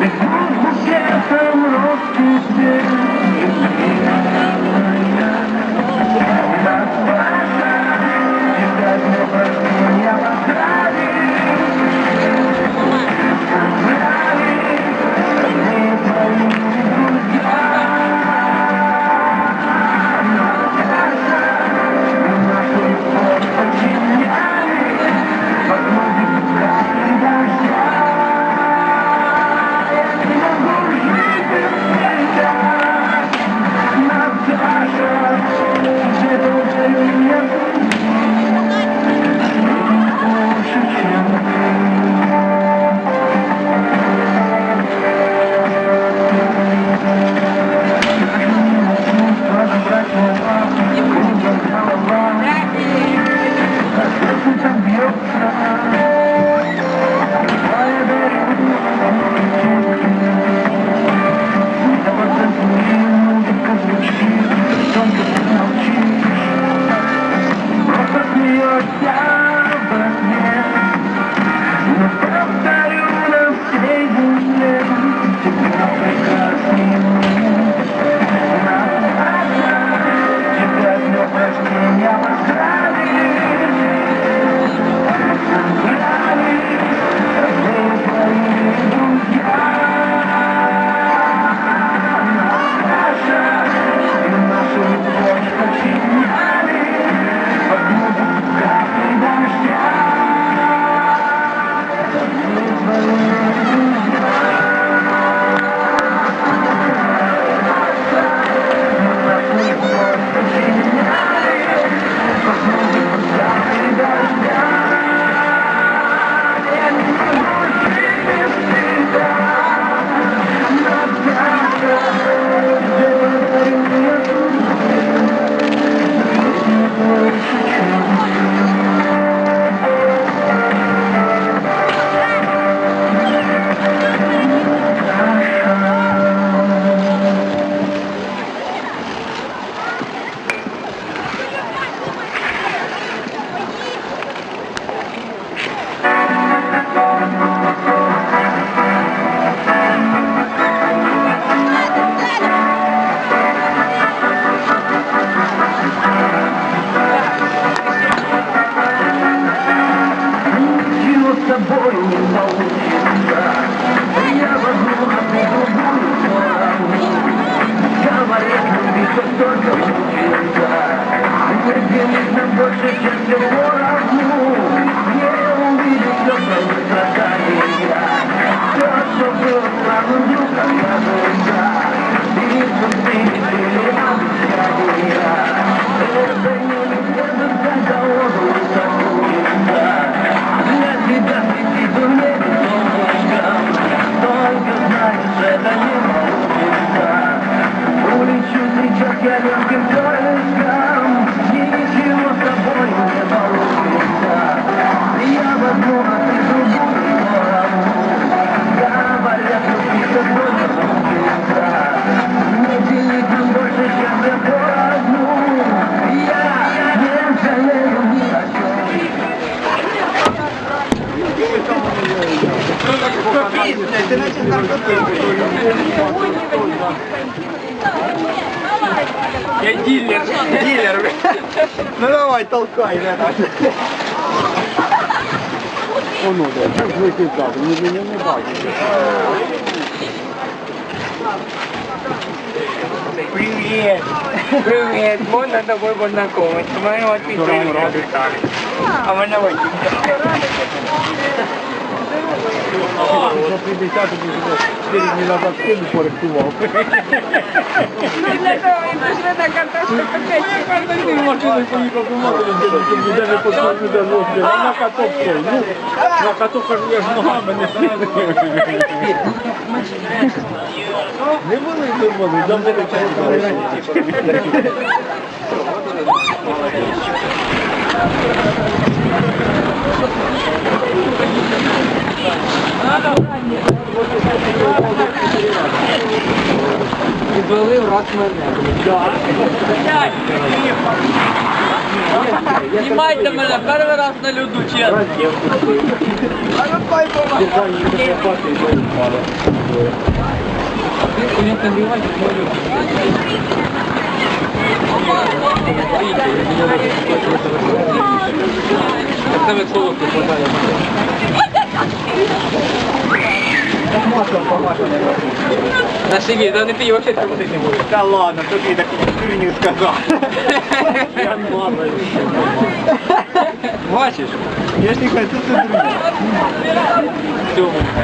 Depois você é tão louco que тобой не получится Я возьму ты другую сторону. Говорят, любить только учится Выделить нам больше, чем все поровну Не увидеть все твои страдания Все, что было сразу вдруг Я дилер, дилер. Ну давай, толкай, да. Воно, да, так викидати, ні, ні, не бачиш. Привет. Привет. Можно с тобой познакомиться? Вот писали. А мы на очень. За 50 4 назад сильно порихтував. Ну для того и пришли на картошку попить. Ти машиною поїхав до матері, де ніде не послухав, ніде ножки. А на каток той, ну, на каток кажу, я ж ногами не Не були, не були, там були Підвели в рот мене. Знімайте мене перший раз на льоду, чесно. Держа її фотографувати і заїхали. Саме солодко хватає. На себе, да не ти вообще трусить не будеш. Та ладно, тобі таку херню сказав. Я мало. Бачиш? Я ж не хочу, це дурня. Все.